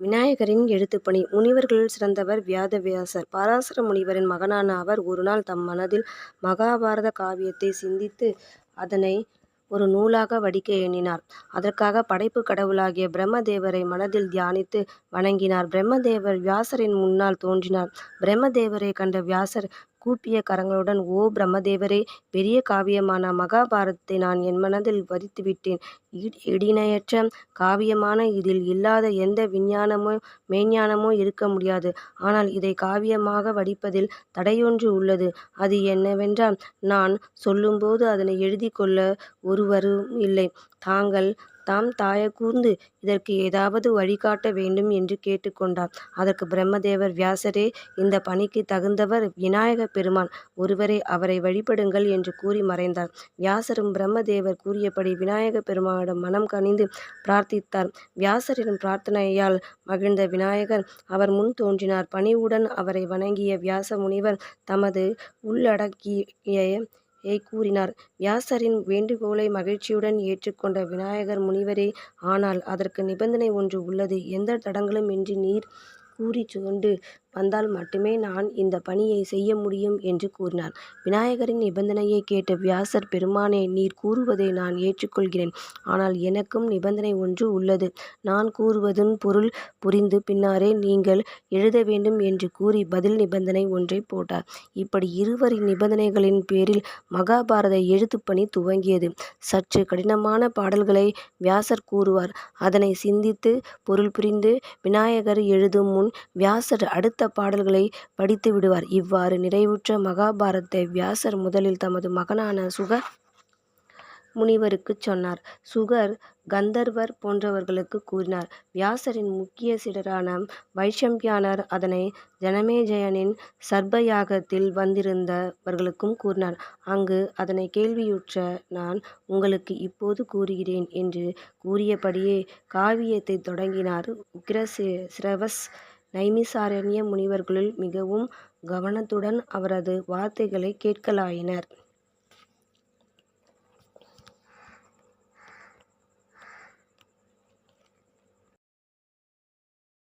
விநாயகரின் எழுத்துப்பணி முனிவர்களுள் சிறந்தவர் வியாதவியாசர் பராசர முனிவரின் மகனான அவர் ஒருநாள் தம் மனதில் மகாபாரத காவியத்தை சிந்தித்து அதனை ஒரு நூலாக வடிக்க எண்ணினார். அதற்காக படைப்பு கடவுளாகிய பிரம்ம தேவரை தியானித்து வணங்கினார். பிரம்மதேவர் வியாசரின் முன்னால் தோன்றினார். பிரம்மதேவரை கண்ட வியாசர் கூப்பிய கரங்களுடன் ஓ பிரம்மதேவரே பெரிய காவியமான மகாபாரதத்தை நான் என் மனதில் வரித்துவிட்டேன் இடிணையற்ற காவியமான இதில் இல்லாத எந்த விஞ்ஞானமோ மெய்ஞானமோ இருக்க முடியாது. ஆனால் இதை காவியமாக வடிப்பதில் தடையொன்று உள்ளது. அது என்னவென்றால் நான் சொல்லும்போது அதனை எழுதி கொள்ள ஒருவரும் இல்லை. தாங்கள் தாம் தயகூர்ந்து இதற்கு ஏதாவது வழிகாட்ட வேண்டும் என்று கேட்டுக்கொண்டார் அதற்கு பிரம்மதேவர் வியாசரே இந்த பணிக்கு தகுந்தவர் விநாயக பெருமான் ஒருவரே அவரை வழிபடுங்கள் என்று கூறி மறைந்தார். வியாசரும் பிரம்மதேவர் கூறியபடி விநாயக பெருமானிடம் மனம் கனிந்து பிரார்த்தித்தார். வியாசரின் பிரார்த்தனையால் மகிழ்ந்த விநாயகர் அவர் முன் தோன்றினார். பணிவுடன் அவரை வணங்கிய வியாச முனிவர் தமது உள்ளடக்கிய உள்ளடக்கியைக் கூறினார். வியாசரின் வேண்டுகோளை மகிழ்ச்சியுடன் ஏற்றுக்கொண்ட விநாயகர் முனிவரே ஆனால் அதற்கு நிபந்தனை ஒன்று உள்ளது. எந்த தடங்கலும் இன்றி நீர் கூறி கொண்டு வந்தால் மட்டுமே நான் இந்த பணியை செய்ய முடியும் என்று கூறினார். விநாயகரின் நிபந்தனையை கேட்ட வியாசர் பெருமானே நீர் கூறுவதை நான் ஏற்றுக்கொள்கிறேன் ஆனால் எனக்கும் நிபந்தனை ஒன்று உள்ளது. நான் கூறுவதன் பொருள் புரிந்து பின்னாரே நீங்கள் எழுத வேண்டும் என்று கூறி பதில் நிபந்தனை ஒன்றைப் போட்டார். இப்படி இருவரின் நிபந்தனைகளின் பேரில் மகாபாரத எழுத்துப்பணி துவங்கியது. சற்று கடினமான பாடல்களை வியாசர் கூறுவார். அதனை சிந்தித்து பொருள் புரிந்து விநாயகர் எழுதும் முன் வியாசர் அடுத்த பாடல்களை படித்து விடுவார். இவ்வாறு நிறைவுற்ற மகாபாரத்தை வியாசர் முதலில் தமது மகனான சுக முனிவருக்குச் சொன்னார். சுகர் கந்தர்வர் போன்றவர்களுக்கு கூறினார். வியாசரின் முக்கிய சீடரான வைஷம்பியானர் அதனை ஜனமேஜயனின் சர்பயாகத்தில் வந்திருந்தவர்களுக்கும் கூறினார். அங்கு அதனை கேள்வியுற்ற நான் உங்களுக்கு இப்போது கூறுகிறேன் என்று கூறியபடியே காவியத்தைத் தொடங்கினார். உக்கிரசிரவஸ் நைமிசாரண்ய முனிவர்களுள் மிகவும் கவனத்துடன் அவரது வார்த்தைகளைக் கேட்கலாயினர்.